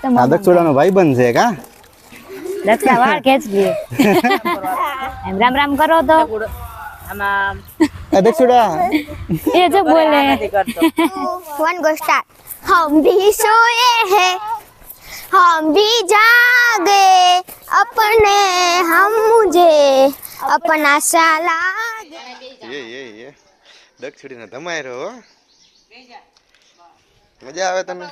તો આ મમ્મા દક્ષુડાનો ભાઈબંધ છે કા દક્ષા વાળ ખેંચ લે એમ રામ રામ કરો તો આમાં આ દક્ષુડા એ જો બોલે નથી કરતો वन गो स्टार्ट हम भी सोए हैं हम भी जागे अपने हम मुझे अपना सा लागे એ એ એ દક્ષુડીને ધમાઈ રહ્યો મજા આવે તને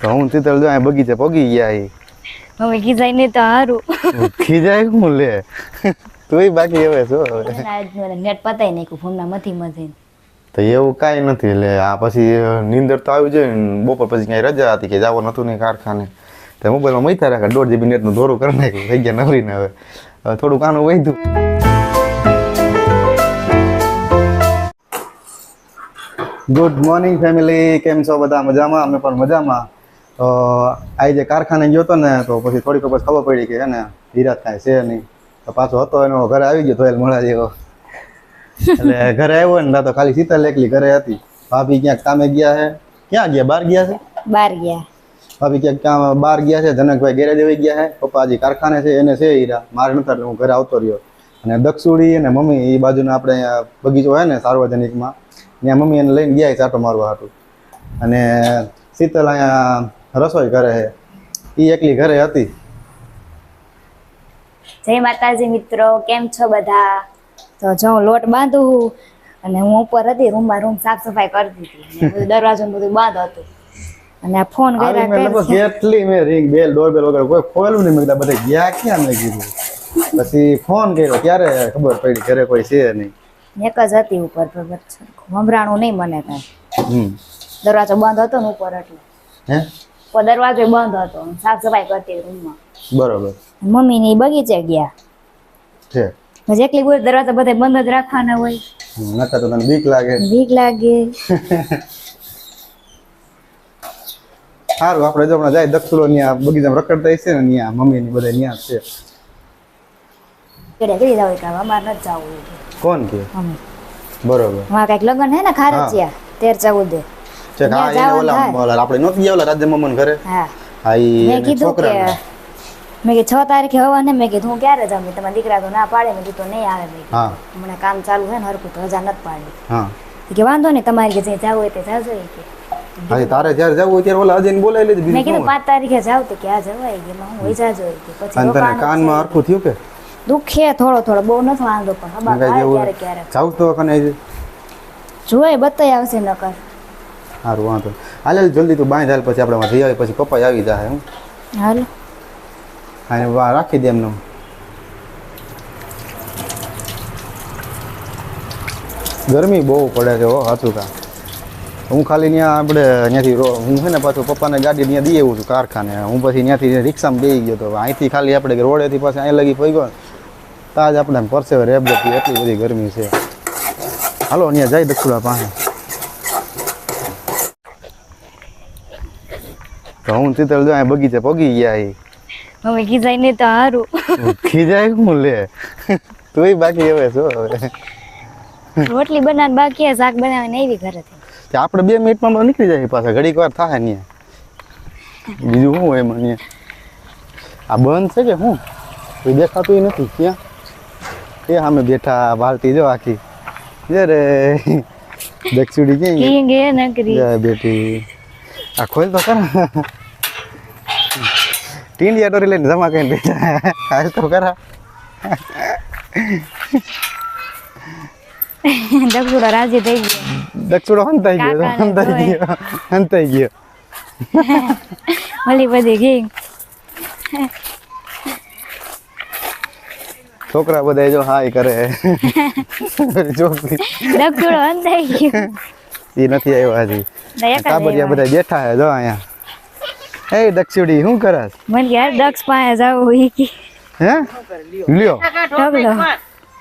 તો હું તીતલ જો બગીચે પગી ગયા એ મમ્મી કીધાય નહીં તો હારું. ખીજાય હું લે. તુંય બાકી હવે છો હવે? નેટ પતાઈ નાખ્યું ફોનમાં મથી મથી તો એવું કાંઈ નથી એટલે આ પછી નીંદર તો આવી જાય ને બપોર પછી ક્યાંય રજા હતી કે જવાનું નતું નહીં કારખાને. તો મોબાઈલમાં મૈતા રાખે દોઢ જીબી નેટનું દોરું કરી નાખ્યું. થઈ ગયા નવરીને હવે. હવે થોડું કાનું વધ્યું. ગુડ મોર્નિંગ ફેમિલી કેમ છો બધા? મજામાં? અમે પણ મજામાં. તો આજે કારખાને ગયો હતો ને તો પછી થોડીક વખત ખબર પડી કે એને હીરા થાય છે નહીં. તો પાછો હતો એનો ઘરે આવી ગયો ધોયેલ મળા જેવો. એટલે ઘરે આવ્યો ને તો ખાલી શીતલ એકલી ઘરે હતી. ભાભી ક્યાંક કામે ગયા છે? ક્યાં ગયા? બહાર ગયા છે? બહાર ગયા. ભાભી ક્યાંક કામ બહાર ગયા છે? જનકભાઈ ગેરેજ આવી ગયા છે? પપ્પા હજી કારખાને છે એને છે હીરા. મારે નતા હું ઘરે આવતો રહ્યો. અને દક્ષુડી અને મમ્મી એ બાજુના આપણે બગીચો હોય ને સાર્વજનિકમાં ત્યાં મમ્મી એને લઈને ગયા ચાટો મારવા હતું અને શીતલ અહીંયા રસોઈ કરે છે. એ એકલી ઘરે હતી. જય માતાજી મિત્રો કેમ છો બધા? તો જો હું લોટ બાંધું અને હું ઉપર હતી રૂમમાં રૂમ સાફ સફાઈ કરતી હતી દરવાજો બધું બંધ હતું. અને આ ફોન કર્યા લગભગ કેટલી મેં રિંગ બેલ ડોરબેલ વગર કોઈ ખોલ્યું નહીં. મેં બધા ગયા ક્યાં? મેં કીધું. પછી ફોન કર્યો ત્યારે ખબર પડી? ઘરે કોઈ છે નહીં. એક જ હતી ઉપર છે? સંભળાણું નહીં મને કાંઈ. દરવાજો બંધ હતો ને ઉપર એટલે. હે? દરવાજો બંધ હતો સાફ સફાઈ કરતી રૂમમાં. બરોબર. મમ્મી ની બગીચે ગયા. છે. એકલી બોલ દરવાજા બધા બંધ જ રાખવાના હોય. નકર તો તને બીક લાગે. બીક લાગે. સારું આપણે જો હમણાં જાય દક્ષુરો ત્યાં બગીચામાં રખડતા હશે ને ત્યાં મમ્મી ની બધા ત્યાં છે. કેડે કરી જાવ કામ અમારે નથી જવું કોણ કે? બરોબર. માં કંઈક લગન હે ને ખારચિયા તેર ચૌદે. છે હા એ ઓલા ઓલા આપણે નહોતી ગયા ઓલા રાજ્ય મમ્મન ઘરે? હા. હા ઈ મેં કે છોકરાને. મેં કીધું છ તારીખે હવાને મેં કીધું હું ક્યારે જમી તમારા દીકરા તો ના પાડે મેં કીધું તો નહીં આવે મેં હા. હમણાં કામ ચાલુ છે ને હરકું તો રજા નથી પાડી. હા. કે વાંધો નહીં તમારે કે જે જાવ હોય તે જાજો કે. હા તારે જ્યારે જવું હોય ત્યારે ઓલા અજયને બોલાવી લેજે મેં કીધું પાંચ તારીખે જાવ તો કે આ જવાય? કે હું હોય જાજો કે. પછી કાનમાં છે. થયું કે? દુખે થોડો થોડો બહુ નથી વાંધો પણ. હબા જેવું ક્યારેક ક્યારેક જાવું તો કને જોય બતાય આવશે નકર. સારું વાંધો હાલે જલ્દી તું બાંધ હાલ પછી આપણે વાંધી આવી પછી પપ્પા આવી જાય હું હાલ. અને વા રાખી દે એમનું. ગરમી બહુ પડે છે હો સાચું કા. હું ખાલી ત્યાં આપણે ત્યાંથી હું છે ને પાછું પપ્પાને ગાડી ત્યાં દઈ આવું છું કારખાને. હું પછી ત્યાંથી રિક્ષામાં બેસી ગયો તો. અહીંથી ખાલી આપણે રોડેથી પાછા અહીં લગી પડી ગયો તાજ આપણે પરસેવે રેબ જતી એટલી બધી ગરમી છે. હાલો અહીંયા જાય દક્ષુડા પાસે. તો હું તીતલ જો અહીં બગીચે પગી ગયા એ મમ્મી ખીજાય નહીં તો હારું. ખીજાય હું લે. તુંય બાકી હવે છો હવે? રોટલી બનાવ બાકી શાક બનાવીને આવી ઘરેથી. તે આપણે બે મિનિટમાં તો નીકળી જાય પાછા ઘડીક વાર થાય ને બીજું શું હોય એમાં ન્યા? આ બંધ છે કે શું? એ દેખાતું નથી ક્યાં? એ સામે બેઠા ભારતી જો આખી. જે રે. દક્ષુડી ગઈ? કિંગ નકરી જય બેટી. આ ખોલ તો ખરા ટીંડિયા ટોરી લઈને જમા કઈ બેઠા. હાલ તો કરા. દક્ષુડો રાજી થઈ ગયો. દક્ષુડો હંતાઈ ગયો હંતાઈ ગયો હંતાઈ ગયો. ઓલી બધી કિંગ છોકરા બધા જો હાય કરે. છોકરી દક્ષુડો અંધાઈ ગયો. એ નથી આવ્યો હજી. તો એક જ કાબરિયા આવ્યો. બધા બેઠા હે જો અહીંયા. એ દક્ષુડી શું કરસ મને કે યાર દક્ષ પાસે જાવું ઈ કે. હે? લ્યો. ઢગલો.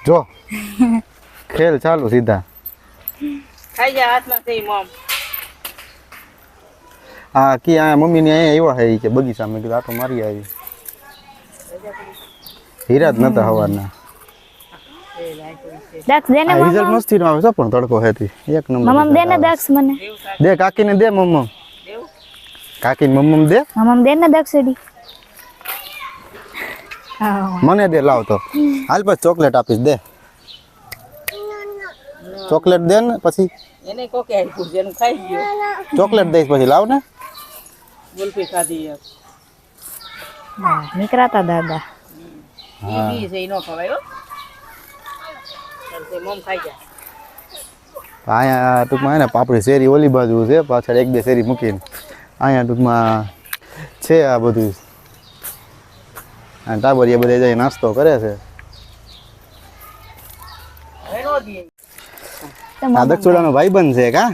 જો. ખેલ ચાલુ સીધા. ખાઈ જા હાથમાં થઈ મોમ. હા કી આ મમ્મી ને અહીંયા આવ્યા હે ઈ કે બગીચામાં. કીધું આટો મારી આવી. હીરા જ નતા હવાના દક્ષ દેને રિઝલ્ટ મમ્મા મસ્તી નો આવે છે પણ તડકો હેતી. એક નંબર મમ્મા દે ને result આવે. દક્ષ મને. દે કાકીને દે મમ્મા કાકી મમ્મ દે? મમ્મ દે ને દક્ષડી મને દે લાવ તો. હાલ પછી ચોકલેટ આપીશ દે. ચોકલેટ દે ને પછી? એને કોકે આપ્યું એનું ખાઈ ગયો. ચોકલેટ દઈશ પછી લાવ ને. ગુલફી ખાધી. નીકળાતા દાદા. ઈ બી છે નો ખવાય હો. મોમ ખાઈ જા અહીંયા ટૂંકમાં ને પાપડી શેરી ઓલી બાજુ છે પાછળ એક બે શેરી મૂકીને. અહીંયા ટૂંકમાં છે આ બધું. અને ટાબરિયા બધા જઈ નાસ્તો કરે છે. આ દક્ષુડાનો ભાઈબંધ છે કા?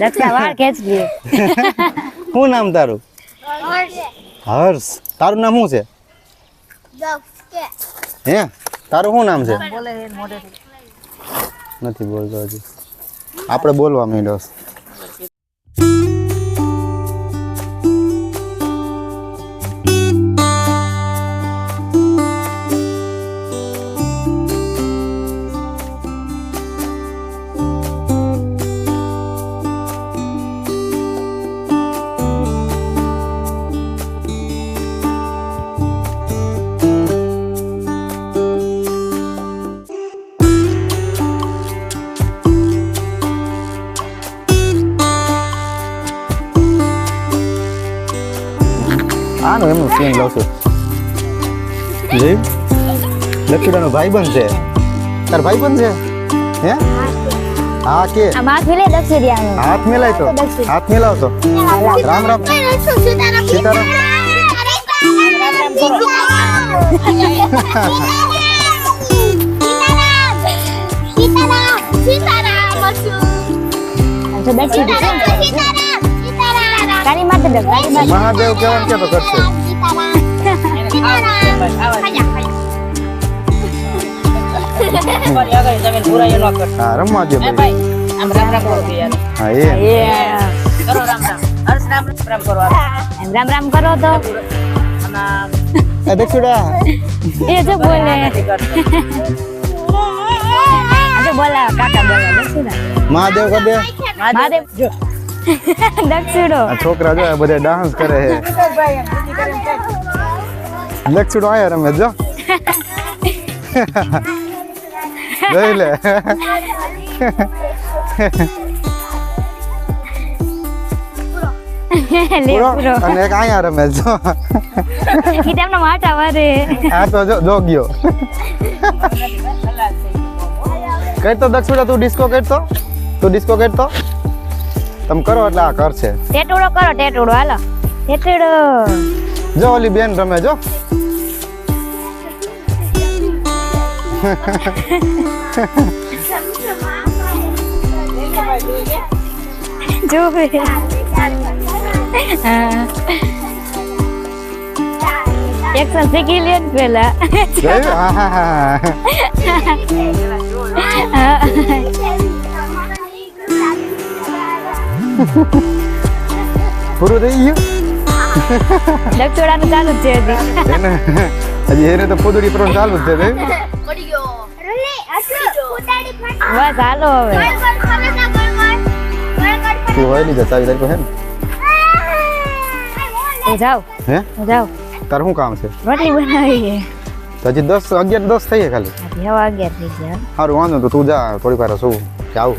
દક્ષા વાળ ખેંચ લે શું નામ તારું? હર્ષ. તારું નામ શું છે? હે? તારું શું નામ છે? નથી બોલતો હજી. આપણે બોલવા માંડ્યો આનું એમનું સીન લઉં છું. જી? લક્ષ્મીડાનો ભાઈબંધ છે. તાર ભાઈ બંધ છે? હે? હા કે? હાથ મિલાય મિલે દક્ષડી હાથ મિલાય તો. હાથ મિલાવ તો. રામ રામ. સીતારામ. સીતારામ. સીતારામ. સીતારામ. સીતારામ? તારી માથે તારી માથે મહાદેવ કેવાનું કે તો કરશે હા રમવા દે ભાઈ. આમ રામ રામ કરો યાર. હા એ. કરો રામ રામ. હર્ષ રામ રામ કરો એમ રામ રામ કરો તો. આમાં એ એ જો બોલે. જો બોલા કાકા બોલા મહાદેવ કર દે મહાદેવ દક્ષુડો આ છોકરા જો આ બધા ડાન્સ કરે છે દક્ષુડો આયા રમે જો જોઈ લે લે પૂરો પૂરો અને એક આયા રમે જો ઈ તમને માટા વારે આ તો જો જોગ્યો કરતો દક્ષુડા તું ડિસ્કો કરતો તું ડિસ્કો કરતો તમે કરો એટલે આ કરશે ટેટુડો કરો ટેટુડો હાલો. ટેટુડો. જો ઓલી બેન રમે જો. હા. એકસો શીખી લે પેલા. હા હા. હા. પૂરું થઈ ગયું દક્ષોડાનું ચાલુ છે હજી. હજી એને તો પોદડી પર ચાલુ જ છે નહીં? બસ હાલો હવે. તું હોય નહીં જતા તારી હે ને. હું હે? હું જાઉં શું કામ છે? રોટલી બનાવી છે તો હજી દસ અગિયાર દસ થઈ ગયા ખાલી. હજી અગિયાર થઈ ગયા. સારું વાંધો નહીં તો તું જા થોડી વાર શું જાઉં.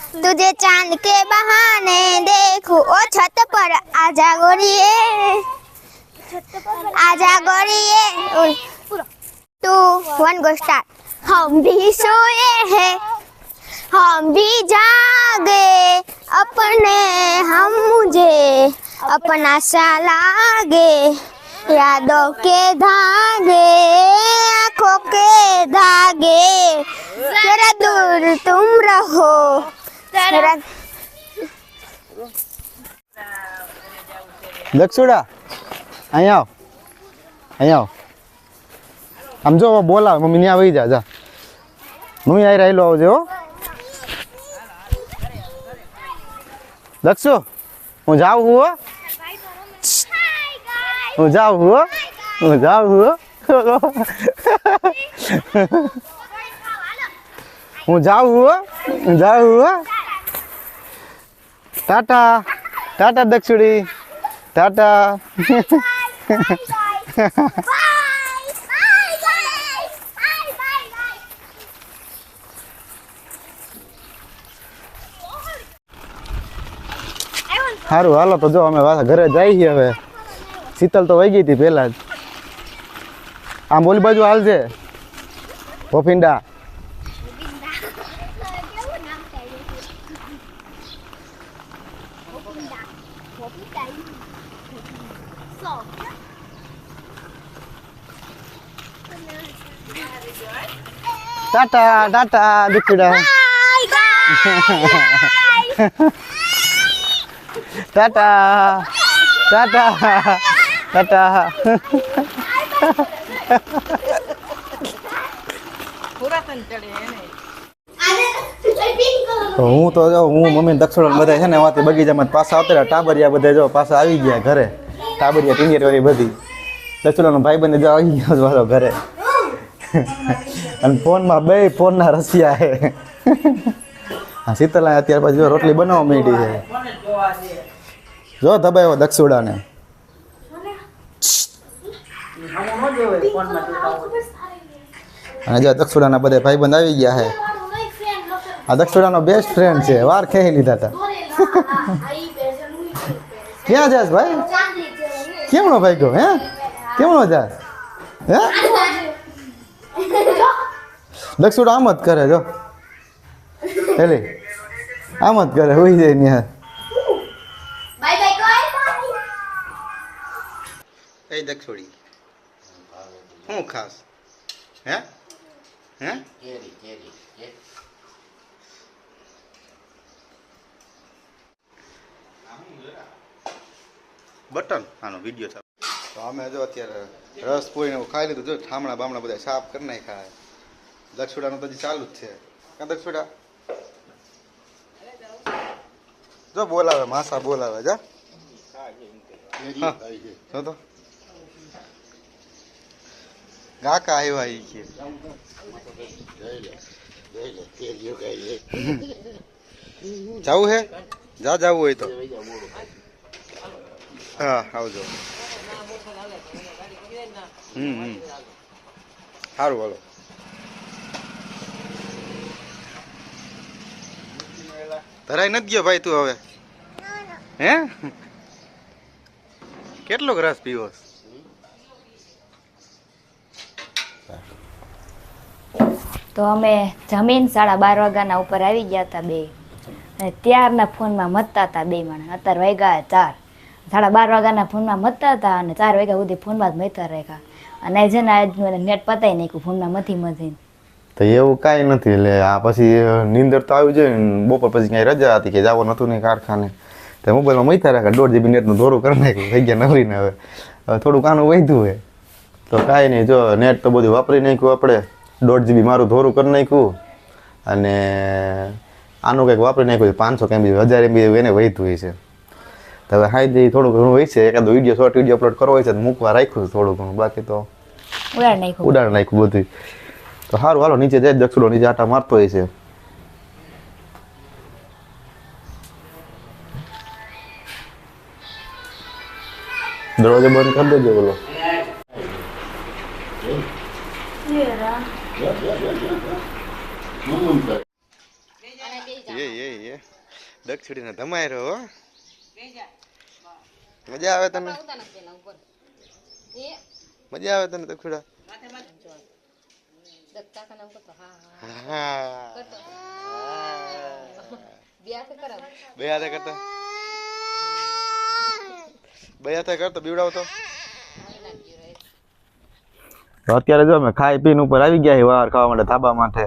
तुझे चाँद के बहाने देखूँ। ओ छत पर आजा गोरिए। आजा गोरिए। टू वन गो स्टार्ट हम भी सोए हैं, हम भी जागे अपने हम मुझे, अपना सा लागे, यादों के धागे, आँखों के धागे। जरा दूर तुम रहो। जरा દક્ષુડા અહીંયા આવ અહીંયા આવ આમ જો બોલાવે મમ્મી ત્યાં વહી જા જા મમ્મી આવી રહેલો આવજે હો દક્ષુ હું જાઉં હું હો હું જાઉં હું હો હું જાઉં હું હો હું જાઉં હું હો હું જાઉં હું હો ટાટા. ટાટા દક્ષુડી ટાટા. સારું હાલો તો જો અમે ઘરે જઈએ હવે. શીતલ તો વહી ગઈ હતી પહેલાં જ. આમ ઓલી બાજુ હાલજે. ભોફિંડા ટાટા ટાટા દીકડા ટાટા ટાટા ટાટા. તો હું તો જો હું મમ્મી દક્ષિણ બધા છે ને એમાંથી બગીચામાં પાછા આવતા રહ્યા. ટાબરિયા બધા જો પાછા આવી ગયા ઘરે. ટાબરિયા ટીનિયર વાળી બધી. દક્ષિણનો ભાઈ બંને જો આવી ગયો મારો ઘરે. અને ફોનમાં બે ફોનના રસિયા હે. હા શીતલા અત્યાર પછી જો રોટલી બનાવવા માંડી છે. જો દબાયો દક્ષુડાને. અને જો દક્ષુડાના બધા ભાઈબંધ આવી ગયા છે આ દક્ષુડાનો બેસ્ટ ફ્રેન્ડ છે. વાર ખેહી લીધા હતા. ક્યાં જાસ ભાઈ? કેમનો ભાઈ ગયો હે? કેમનો જાસ? હે? દક્ષુડા આમ જ કરે જો. હેલી. આમ જ કરે હોઈ જાય ને. એ દક્ષુડી. શું ખાસ? હે? હે? બટન? આનો વીડિયો તો અમે જો અત્યારે રસ પોઈને ખાઈ લીધું જો ઠામણા બામણા બધા સાફ કરી નાખ્યા. દક્ષુડાનું તો હજી ચાલુ જ છે. કાં દક્ષુડા જો બોલાવે માસા બોલાવે જા. હા જો તો. ગાકા આવ્યા એ કે. જવું હે? જા જાવું હોય તો. હા આવજો. હમ હમ. સારું હાલો. ધરાઈ નથી ગયો ભાઈ તું હવે? હે? કેટલો રસ પીવો તો અમે જમીન સાડા બાર વાગ્યાના ઉપર આવી ગયા હતા બે. અને ત્યારના ફોનમાં મતતા હતા બે માણસ. અત્યારે વાગ્યા ચાર. સાડા બાર વાગ્યાના ફોનમાં મતતા હતા અને ચાર વાગ્યા સુધી ફોનમાં જ મતા રાખ્યા અને જેને આજ નેટ પતાવી નાખ્યું, ફોનમાં મથી મથી તો એવું કાંઈ નથી એટલે આ પછી નીંદર તો આવી જાય ને બપોર પછી ક્યાંય રજા હતી કે જવાનું નતું નહીં કારખાને. તો મોબાઈલમાં મૈતા રાખે દોઢ જીબી નેટનું ધોરું કરી નાખ્યું થઈ ગયા નવરીને હવે. થોડુંક આનું વધ્યું હોય તો કાંઈ નહીં જો નેટ તો બધું વાપરી નાખ્યું આપણે દોઢ જીબી મારું ધોરું કરી નાખ્યું. અને આનું કંઈક વાપરી નાખ્યું પાંચસો કેમ બીજું હજાર એમબી એને વધ્યું હોય છે તો હવે હાઈ જઈ થોડું ઘણું હોય છે એકાદો વીડિયો શોર્ટ વીડિયો અપલોડ કરવો હોય છે તો મૂકવા રાખ્યું છે થોડું ઘણું બાકી તો ઉડાડ નાખ્યું. ઉડાડ નાખ્યું બધું તો સારું હાલો નીચે જાય દક્ષિણો નીચે આટા મારતો હોય છે. દરવાજો બંધ કરી દેજો બોલો. દક્ષિણીને ધમાઈ રહ્યો હો. મજા આવે તને? મજા આવે તને દક્ષિણા? હા બે હાથે કરતા બે હાથે કરતો બીવડાવો તો તો અત્યારે જો અમે ખાઈ પીને ઉપર આવી ગયા છીએ વાર ખાવા માટે ધાબા માટે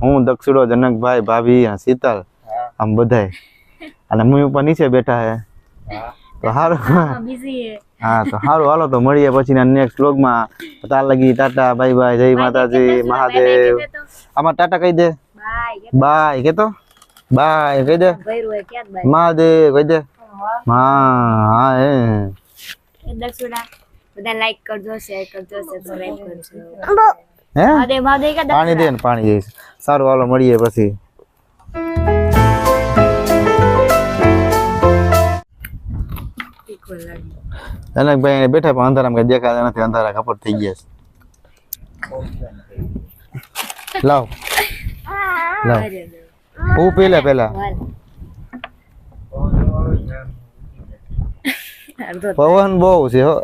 હું દક્ષિણો જનકભાઈ ભાભી અને શીતલ આમ બધાય. અને મમ્મી ઉપર નીચે બેઠા હે. તો સારું બિઝી હા. તો સારું હાલો તો મળીએ પછીના નેક્સ્ટ વ્લોગમાં તાર લગી ટાટા બાય બાય જય માતાજી મહાદેવ. આમાં ટાટા કહી દે. બાય કેતો? બાય કહી દે. મહાદેવ કહી દે. હા. હા એ. એ બધા લાઈક કરજો શેર કરજો સબસ્ક્રાઇબ કરજો. હે? મહાદેવ મહાદેવ પાણી દે ને પાણી જઈશ સારું હાલો મળીએ પછી. જનકભાઈ ભાઈ બેઠા પણ અંધારામાં કઈ દેખાતા નથી. અંધારા કપડ થઈ ગયા છે. લાવ. લાવ. હું પેલા પેલા. પવન બહુ છે હો.